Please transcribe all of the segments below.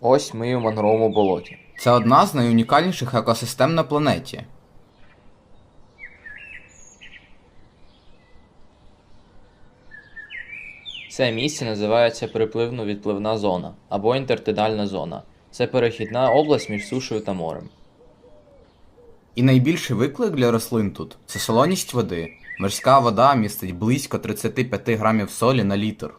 Ось ми у мангровому болоті. Це одна з найунікальніших екосистем на планеті. Це місце називається припливно-відпливна зона або інтертидальна зона. Це перехідна область між сушею та морем. І найбільший виклик для рослин тут це солоність води. Морська вода містить близько 35 грамів солі на літр.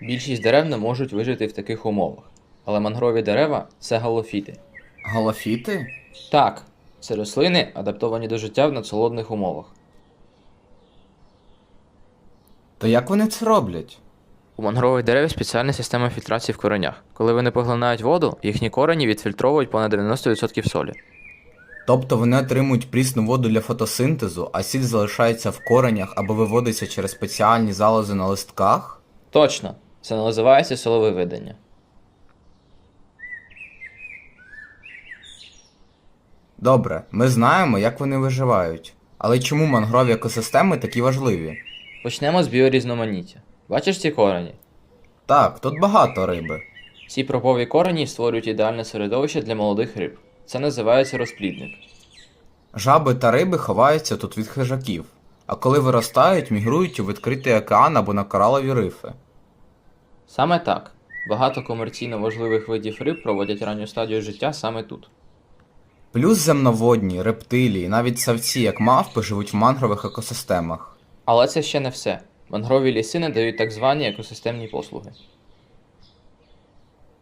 Більшість дерев не можуть вижити в таких умовах. Але мангрові дерева це галофіти. Галофіти? Так, це рослини, адаптовані до життя в надсолодних умовах. То як вони це роблять? У мангрових дерев спеціальна система фільтрації в коренях. Коли вони поглинають воду, їхні корені відфільтровують понад 90% солі. Тобто вони отримують прісну воду для фотосинтезу, а сіль залишається в коренях або виводиться через спеціальні залози на листках? Точно, це називається солове видання. Добре, ми знаємо, як вони виживають. Але чому мангрові екосистеми такі важливі? Почнемо з біорізноманіття. Бачиш ці корені? Так, тут багато риби. Ці пропові корені створюють ідеальне середовище для молодих риб. Це називається розплідник. Жаби та риби ховаються тут від хижаків, а коли виростають, мігрують у відкритий океан або на коралові рифи. Саме так. Багато комерційно важливих видів риб проводять ранню стадію життя саме тут. Плюс земноводні, рептилії, навіть савці, як мавпи, живуть в мангрових екосистемах. Але це ще не все. Мангрові ліси надають так звані екосистемні послуги.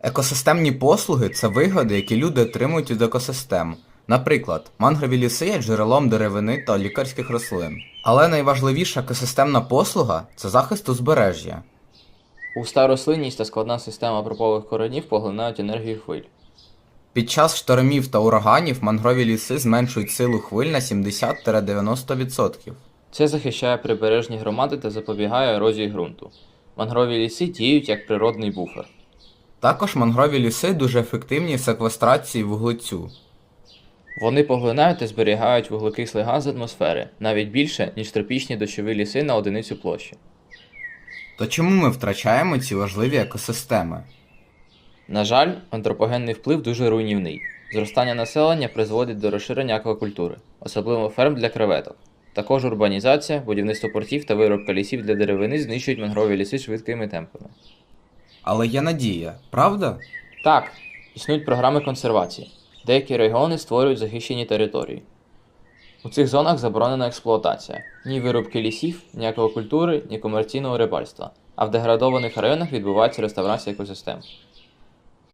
Екосистемні послуги це вигоди, які люди отримують від екосистем. Наприклад, мангрові ліси є джерелом деревини та лікарських рослин. Але найважливіша екосистемна послуга це захист узбережжя. Густа рослинність та складна система пропових коренів поглинають енергію хвиль. Під час штормів та ураганів мангрові ліси зменшують силу хвиль на 70-90%. Це захищає прибережні громади та запобігає ерозії ґрунту. Мангрові ліси діють як природний буфер. Також мангрові ліси дуже ефективні в секвестрації вуглецю. Вони поглинають та зберігають вуглекислий газ з атмосфери навіть більше, ніж тропічні дощові ліси на одиницю площі. То чому ми втрачаємо ці важливі екосистеми? На жаль, антропогенний вплив дуже руйнівний. Зростання населення призводить до розширення аквакультури, особливо ферм для креветок. Також урбанізація, будівництво портів та виробка лісів для деревини знищують мангрові ліси швидкими темпами. Але є надія, правда? Так, існують програми консервації. Деякі регіони створюють захищені території. У цих зонах заборонена експлуатація ні вирубки лісів, ні аквакультури, ні комерційного рибальства, а в деградованих районах відбувається реставрація екосистем.